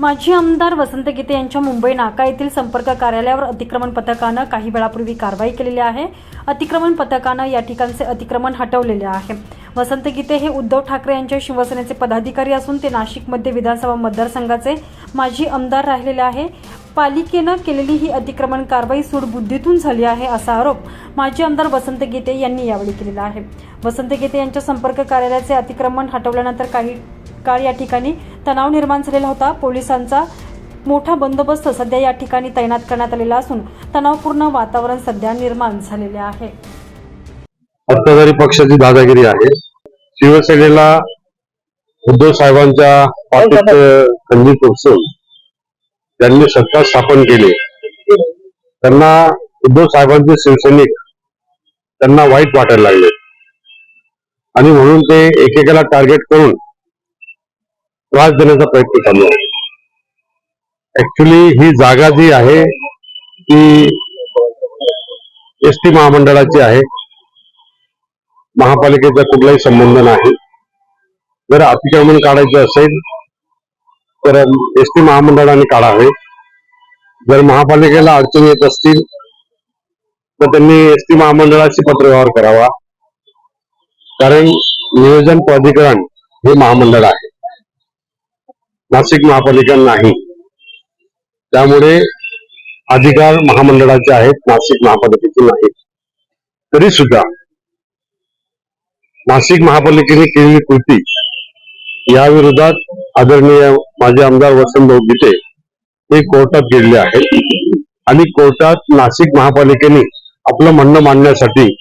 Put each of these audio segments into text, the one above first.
माजी आमदार वसंत गीते यांच्या मुंबई नाका येथील संपर्क कार्यालयावर अतिक्रमण पथकानं काही वेळापूर्वी कारवाई केलेली आहे. अतिक्रमण पथकानं या ठिकाणचे अतिक्रमण हटवलेले आहे. वसंत गीते हे उद्धव ठाकरे यांच्या शिवसेनेचे पदाधिकारी असून ते नाशिकमध्ये विधानसभा मतदारसंघाचे माजी आमदार राहिलेले आहे. पालिकेनं केलेली ही अतिक्रमण कारवाई सूडबुद्धीतून झाली आहे असा आरोप माजी आमदार वसंत गीते यांनी यावेळी केलेला आहे. वसंत गीते यांच्या संपर्क कार्यालयाचे अतिक्रमण हटवल्यानंतर काही काळ या ठिकाणी तणाव निर्माण झालेला होता. पोलिसांचा मोठा बंदोबस्त सध्या या ठिकाणी तैनात करण्यात आलेला असून तणावपूर्ण वातावरण सध्या निर्माण झालेले आहे. सत्ताधारी पक्षाची दादागिरी आहे. शिवसेनेला उद्धव साहेबांच्या पाठीत खंडित असून त्यांनी सत्ता स्थापन केली. त्यांना उद्धव साहेबांचे शिवसैनिक त्यांना वाईट वाटायला लागले. आणि म्हणून ते एकेकाला टार्गेट करून त्रास देण्याचा प्रयत्न चालू आहे. ऍक्च्युली ही जागा जी आहे ती एस टी महामंडळाची आहे. महापालिकेचा कुठलाही संबंध नाही. जर अतिक्रमण काढायचं असेल तर एस टी महामंडळाने काढावे. जर महापालिकेला अडचणी येत असतील तर त्यांनी एस टी महामंडळाशी पत्रव्यवहार करावा. कारण नियोजन प्राधिकरण हे महामंडळ आहे. नाशिक महापालिका नाही. त्यामुळे अधिकार महामंडळाचे आहेत नाशिक महापालिकेचे नाहीत. तरी सुद्धा नाशिक महापालिकेने केलेली कृती या विरोधात आदरणीय माजी आमदार वसंत गीते हे कोर्टात गेलेले आहेत. आणि कोर्टात नाशिक महापालिकेने आपलं म्हणणं मांडण्यासाठी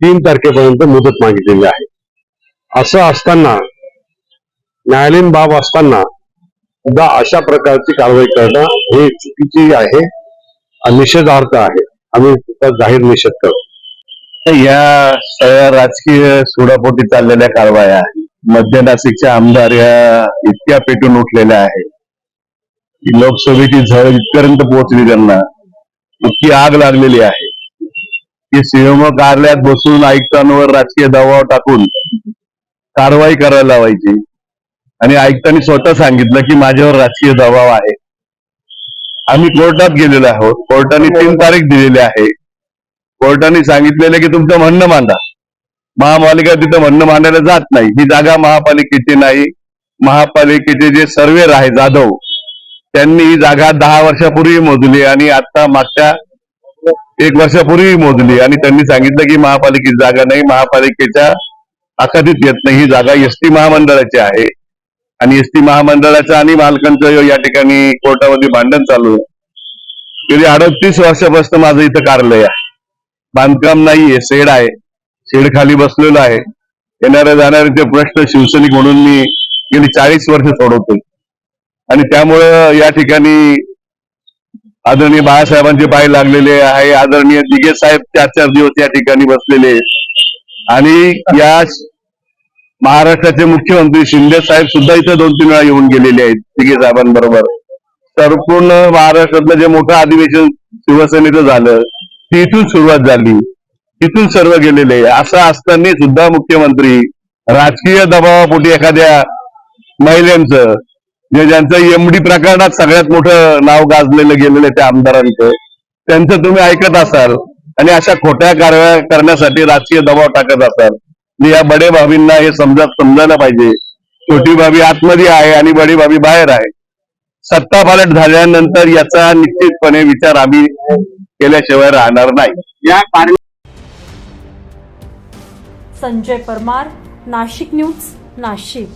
तीन तारखेपर्यंत मुदत मागितलेली आहे. असं असताना न्यायालयीन बाब असताना सुद्धा अशा प्रकारची कारवाई करणं हे चुकीची आहे निषेधार्थ आहे. आम्ही जाहीर निषेध करतो. या सगळ्या राजकीय सोडापोटी चाललेल्या कारवाया मध्य नाशिकच्या आमदार या इतक्या पेटून उठलेल्या आहेत की लोकसभेची झळ इथपर्यंत पोहोचली त्यांना. इतकी आग लागलेली आहे. की सीएम कार्यालयात बसून आयुक्तांवर राजकीय दबाव टाकून कारवाई करायला लावायची. आणि आयुक्तांनी स्वतः सांगितलं की माझ्यावर राजकीय दबाव आहे. आम्ही कोर्टात गेलेलो आहोत. कोर्टाने तीन तारीख दिलेली आहे. कोर्टाने सांगितलेलं की तुमचं म्हणणं मांडा. महापालिका तिथं म्हणणं मांडायला जात नाही. ही जागा महापालिकेची नाही. महापालिकेचे जे सर्वेर आहे जाधव त्यांनी ही जागा दहा वर्षापूर्वी मोजली आणि आता मागच्या एक वर्षापूर्वी मोजली आणि त्यांनी सांगितलं की महापालिकेची जागा नाही. महापालिकेच्या आखादीत येत नाही. ही जागा एस महामंडळाची आहे. आणि एस टी महामंडळाचं आणि मालकांचं या ठिकाणी कोर्टामध्ये भांडण चालू आहे. गेली अडतीस वर्षापासून माझं इथं कार्यालय आहे. बांधकाम नाहीये शेड आहे. शेड खाली बसलेलो आहे. येणाऱ्या जाणाऱ्याचे प्रश्न शिवसैनिक म्हणून मी गेली चाळीस वर्ष सोडवतोय आणि त्यामुळं या ठिकाणी आदरणीय बाळासाहेबांचे पाय लागलेले आहे. आदरणीय दिगे साहेब चार चार दिवस या ठिकाणी बसलेले आणि या महाराष्ट्राचे मुख्यमंत्री शिंदे साहेब सुद्धा इथं दोन तीन वेळा येऊन गेलेले आहेत तिघे साहेबांबरोबर. संपूर्ण महाराष्ट्रातलं जे मोठं अधिवेशन शिवसेनेचं झालं ती इथून सुरुवात झाली. तिथून सर्व गेलेले. असं असताना सुद्धा मुख्यमंत्री राजकीय दबावापोटी एखाद्या महिलांचं जे ज्यांचं एमडी प्रकरणात सगळ्यात मोठं नाव गाजलेलं गेलेलं त्या आमदारांचं त्यांचं तुम्ही ऐकत असाल आणि अशा खोट्या कारवाया करण्यासाठी राजकीय दबाव टाकत असाल. या बडे भाभींना हे समजा समजायला पाहिजे. छोटी भाभी आतमध्ये आहे आणि बडी भाभी बाहेर आहे. सत्ता पालट झाल्यानंतर याचा निश्चितपणे विचार आम्ही केल्याशिवाय राहणार नाही. या संजय परमार नाशिक न्यूज नाशिक.